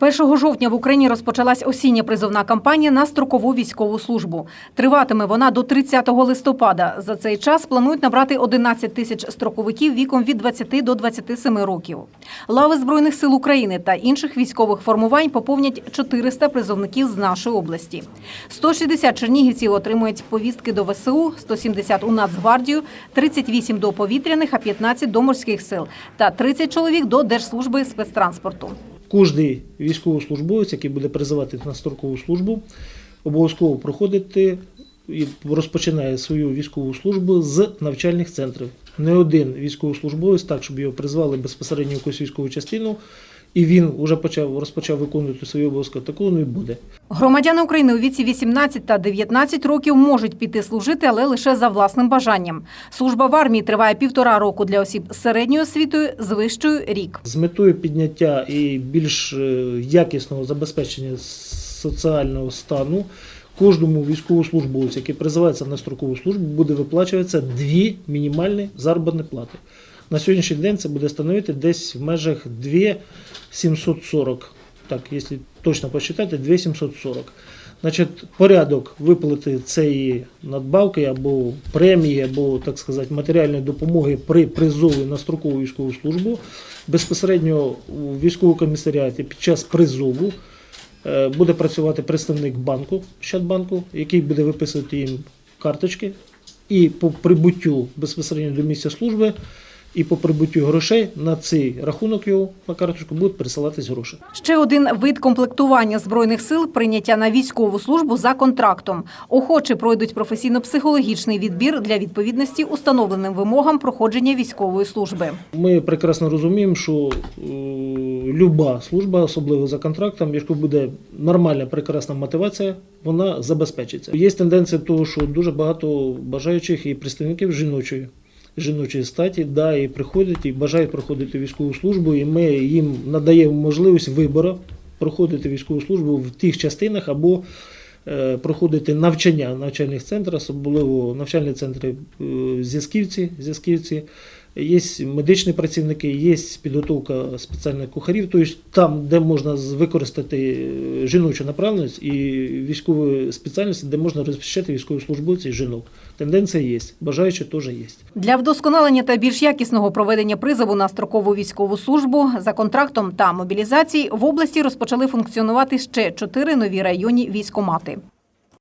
1 жовтня в Україні розпочалась осіння призовна кампанія на строкову військову службу. Триватиме вона до 30 листопада. За цей час планують набрати 11 тисяч строковиків віком від 20 до 27 років. Лави Збройних сил України та інших військових формувань поповнять 400 призовників з нашої області. 160 чернігівців отримують повістки до ВСУ, 170 у Нацгвардію, 38 до повітряних, а 15 до морських сил та 30 чоловік до Держслужби спецтранспорту. Кожний військовослужбовець, який буде призивати на строкову службу, обов'язково проходити і розпочинає свою військову службу з навчальних центрів. Не один військовослужбовець, так, щоб його призвали безпосередньо в якусь військову частину, і він вже почав розпочав виконувати свої обов'язки, такого не буде. Громадяни України у віці 18 та 19 років можуть піти служити, але лише за власним бажанням. Служба в армії триває півтора року для осіб з середньою освітою, з вищою – рік. З метою підняття і більш е, якісного забезпечення соціального стану кожному військовослужбовцю, який призивається на строкову службу, буде виплачуватися дві мінімальні заробітні плати. На сьогоднішній день це буде становити десь в межах 2,740. Так, якщо точно посчитати, 2,740. Значить, порядок виплати цієї надбавки або премії, або, так сказати, матеріальної допомоги при призові на строкову військову службу безпосередньо у військовому комісаріаті під час призову е, буде працювати представник банку, Щадбанку, який буде виписувати їм карточки, і по прибуттю безпосередньо до місця служби, і по прибуттю грошей на цей рахунок його на карточку будуть пересилатись гроші. Ще один вид комплектування збройних сил прийняття на військову службу за контрактом. Охочі пройдуть професійно-психологічний відбір для відповідності установленим вимогам проходження військової служби. Ми прекрасно розуміємо, що е, люба служба, особливо за контрактом, якщо буде нормальна, прекрасна мотивація, вона забезпечиться. Є тенденція того, що дуже багато бажаючих і представників жіночої. Жіночої статі, да, і приходять і бажають проходити військову службу, і ми їм надаємо можливість вибору проходити військову службу в тих частинах або е, проходити навчання в навчальних центрах, особливо навчальні центри е, зв'язківці, зв'язківці. Є медичні працівники, є підготовка спеціальних кухарів, тобто там, де можна використати е, жіночу направленість і військові спеціальності, де можна розміщати військовослужбовців жінок. Тенденція є, бажаючі теж є. Для вдосконалення та більш якісного проведення призову на строкову військову службу за контрактом та мобілізації в області розпочали функціонувати ще чотири нові районні військомати.